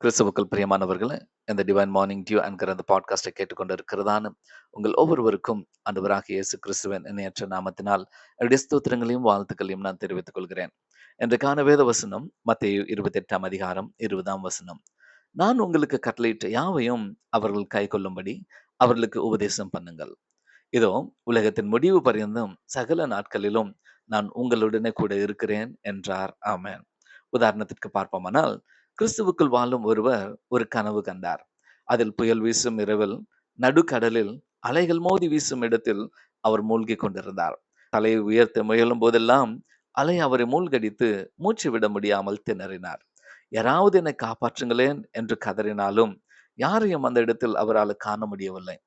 கிறிஸ்துவுக்குள் பிரியமானவர்களே இந்த டிவைன் மார்னிங் டியூ என்கிற அந்த பாட்காஸ்டை கேட்டுக்கொண்டு இருக்கிறதான உங்கள் ஒவ்வொருவருக்கும் அன்பராக இயேசு கிறிஸ்துவன் இணையற்ற நாமத்தினால் என்னுடைய ஸ்தோத்திரங்களையும் வாழ்த்துக்களையும் நான் தெரிவித்துக் கொள்கிறேன். என்றுக்கான வேத வசனம் மத்திய இருபத்தி எட்டாம் அதிகாரம் இருபதாம் வசனம். நான் உங்களுக்கு கட்டளையிட்ட யாவையும் அவர்கள் கை கொள்ளும்படி அவர்களுக்கு உபதேசம் பண்ணுங்கள். இதோ உலகத்தின் முடிவு பரியந்தும் சகல நாட்களிலும் நான் உங்களுடனே கூட இருக்கிறேன் என்றார். ஆமேன். உதாரணத்திற்கு பார்ப்போமானால் கிறிஸ்துவுக்குள் வாழும் ஒருவர் ஒரு கனவு கண்டார். அதில் புயல் வீசும் இரவில் நடுக்கடலில் அலைகள் மோதி வீசும் இடத்தில் அவர் மூழ்கி கொண்டிருந்தார். தலையை உயர்த்த முயலும் போதெல்லாம் அலை அவரை மூழ்கடித்து மூச்சு விட முடியாமல் திணறினார். யாராவது என்னை காப்பாற்றுங்களேன் என்று கதறினாலும் யாரையும் அந்த இடத்தில் அவரால் காண முடியவில்லை.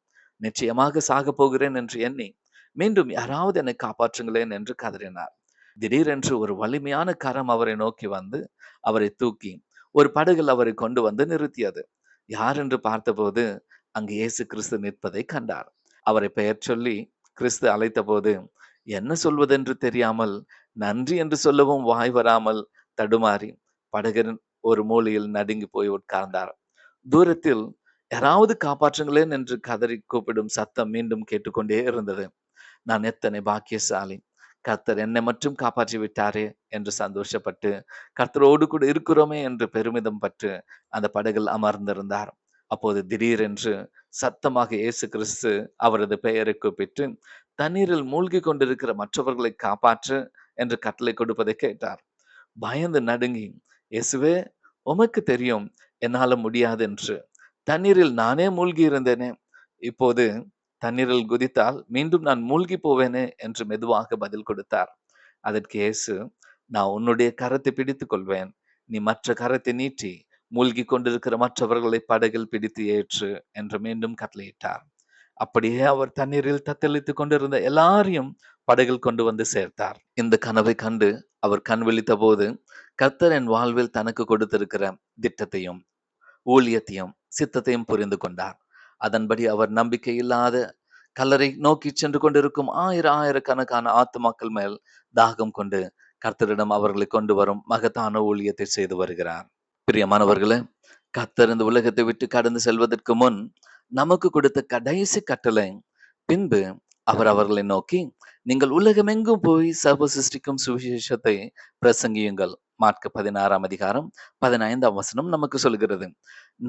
நிச்சயமாக சாக போகிறேன் என்று எண்ணி மீண்டும் யாராவது என்னை காப்பாற்றுங்களேன் என்று கதறினார். திடீரென்று ஒரு வலிமையான கரம் அவரை நோக்கி வந்து அவரை தூக்கி ஒரு படகில் அவரை கொண்டு வந்து நிறுத்தியது. யார் என்று பார்த்தபோது அங்கு இயேசு கிறிஸ்து நிற்பதை கண்டார். அவரை பெயர் சொல்லி கிறிஸ்து அழைத்த போது என்ன சொல்வதென்று தெரியாமல் நன்றி என்று சொல்லவும் வாய் வராமல் தடுமாறி படகரின் ஒரு மூலையில் நடுங்கி போய் உட்கார்ந்தார். தூரத்தில் யாராவது காப்பாற்றுங்களேன் என்று கதறி கூப்பிடும் சத்தம் மீண்டும் கேட்டுக்கொண்டே இருந்தது. நான் எத்தனை பாக்கியசாலி கர்த்தர் என்னை மட்டும் காப்பாற்றி விட்டாரே என்று சந்தோஷப்பட்டு கர்த்தரோடு கூட இருக்கிறோமே என்று பெருமிதம் பட்டு அந்த படகில் அமர்ந்திருந்தார். அப்போது திடீரென்று சத்தமாக இயேசு கிறிஸ்து அவரது பெயரை கூப்பிட்டு தண்ணீரில் மூழ்கி கொண்டிருக்கிற மற்றவர்களை காப்பாற்று என்று கட்டளை கொடுப்பதை கேட்டார். பயந்து நடுங்கி இயேசுவே உமக்கு தெரியும் என்னால முடியாது என்று தண்ணீரில் நானே மூழ்கி இருந்தேனே இப்போது தண்ணீரில் குதித்தால் மீண்டும் நான் மூழ்கி போவேனே என்று மெதுவாக பதில் கொடுத்தார். அதற்கு இயேசு நான் உன்னுடைய கரத்தை பிடித்துக் கொள்வேன் நீ மற்ற கரத்தை நீட்டி மூழ்கி கொண்டிருக்கிற மற்றவர்களை படகில் பிடித்து ஏற்று என்று மீண்டும் கட்டளையிட்டார். அப்படியே அவர் தண்ணீரில் தத்தளித்துக் கொண்டிருந்த எல்லாரையும் படகில் கொண்டு வந்து சேர்த்தார். இந்த கனவை கண்டு அவர் கண் விழித்த போது கர்த்தர் என் வாழ்வில் தனக்கு கொடுத்திருக்கிற திட்டத்தையும் ஊழியத்தையும் சித்தத்தையும் புரிந்து கொண்டார். அதன்படி அவர் நம்பிக்கை இல்லாத கல்லறை நோக்கி சென்று கொண்டிருக்கும் ஆயிரம் ஆயிரக்கணக்கான ஆத்துமாக்கள் மேல் தாகம் கொண்டு கர்த்தரிடம் அவர்களை கொண்டு வரும் மகத்தான ஊழியத்தை செய்து வருகிறார். பிரியமானவர்களே கர்த்தர் இந்த உலகத்தை விட்டு கடந்து செல்வதற்கு முன் நமக்கு கொடுத்த கடைசி கட்டளை பின்பு அவர் அவர்களை நோக்கி நீங்கள் உலகமெங்கும் போய் சர்வ சிருஷ்டிக்கும் சுவிசேஷத்தை பிரசங்கியுங்கள். மார்க்க பதினாறாம் அதிகாரம் பதினைந்தாம் வசனம் நமக்கு சொல்கிறது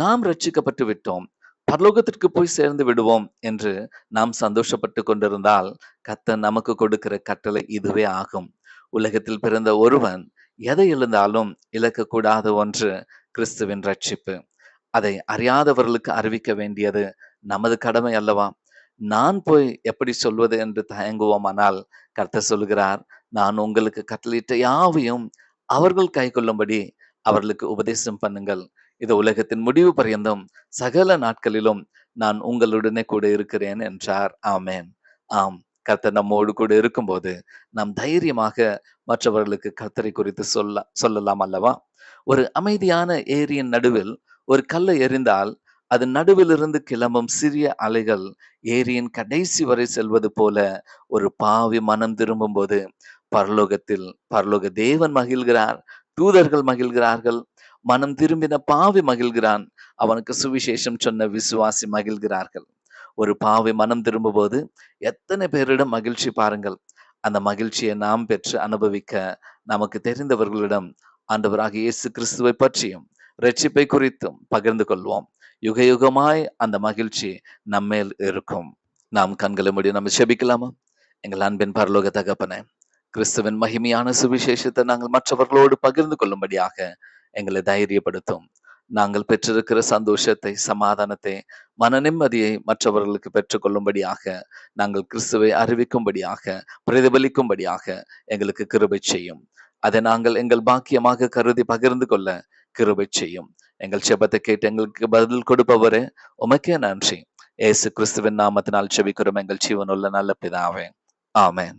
நாம் ரட்சிக்கப்பட்டு விட்டோம் பரலோகத்திற்கு போய் சேர்ந்து விடுவோம் என்று நாம் சந்தோஷப்பட்டு கொண்டிருந்தால் கத்தர் நமக்கு கொடுக்கிற கட்டளை இதுவே ஆகும். உலகத்தில் பிறந்த ஒருவன் எதை எழுந்தாலும் இழக்கக்கூடாத ஒன்று கிறிஸ்துவின் ரட்சிப்பு அதை அறியாதவர்களுக்கு அறிவிக்க வேண்டியது நமது கடமை அல்லவா? நான் போய் எப்படி சொல்வது என்று தயங்குவோமானால் கர்த்தர் சொல்கிறார் நான் உங்களுக்கு கட்டளையிட்ட யாவையும் அவர்கள் கை கொள்ளும்படி அவர்களுக்கு உபதேசம் பண்ணுங்கள். இது உலகத்தின் முடிவு பரியந்தம். சகல நாட்களிலும் நான் உங்களுடனே கூட இருக்கிறேன் என்றார். ஆமேன். ஆம். கர்த்தர் நம்மோடு கூட இருக்கும்போது நாம் தைரியமாக மற்றவர்களுக்கு கர்த்தரை குறித்து சொல்ல சொல்லலாம் அல்லவா? ஒரு அமைதியான ஏரியின் நடுவில் ஒரு கல்லை எறிந்தால் அது நடுவிலிருந்து கிளம்பும் சிறிய அலைகள் ஏரியின் கடைசி வரை செல்வது போல ஒரு பாவி மனம் திரும்பும் போது பரலோகத்தில் பரலோக தேவன் மகிழ்கிறார். தூதர்கள் மகிழ்கிறார்கள். மனம் திரும்பின பாவி மகிழ்கிறான். அவனுக்கு சுவிசேஷம் சொன்ன விசுவாசி மகிழ்கிறார்கள். ஒரு பாவி மனம் திரும்பும் போது எத்தனை பேரிடம் மகிழ்ச்சி பாருங்கள். அந்த மகிழ்ச்சியை நாம் பெற்று அனுபவிக்க நமக்கு தெரிந்தவர்களிடம் ஆண்டவராக இயேசு கிறிஸ்துவை பற்றியும் ரட்சிப்பை குறித்தும் பகிர்ந்து கொள்வோம். யுக யுகமாய் அந்த மகிழ்ச்சி நம்மேல் இருக்கும். நாம் கண்களை முடியும் நம்ம செபிக்கலாமா? எங்கள் அன்பின் பரலோக தகப்பனே கிறிஸ்துவின் மகிமையான சுவிசேஷத்தை நாங்கள் மற்றவர்களோடு பகிர்ந்து கொள்ளும்படியாக எங்களை தைரியப்படுத்தும். நாங்கள் பெற்றிருக்கிற சந்தோஷத்தை சமாதானத்தை மன நிம்மதியை மற்றவர்களுக்கு பெற்றுக்கொள்ளும்படியாக நாங்கள் கிறிஸ்துவை அறிவிக்கும்படியாக பிரதிபலிக்கும்படியாக எங்களுக்கு கிருபை செய்யும். அதை நாங்கள் எங்கள் பாக்கியமாக கருதி பகிர்ந்து கொள்ள கிருபை செய்யும். எங்கள் செபத்தை கேட்டு எங்களுக்கு பதில் கொடுப்பவரே உமக்கே நன்றி. ஏசு கிறிஸ்துவின் நாமத்தினால் செபிக்கிறோம். எங்கள் ஜீவனுள்ள நல்ல பிதாவே. ஆமேன்.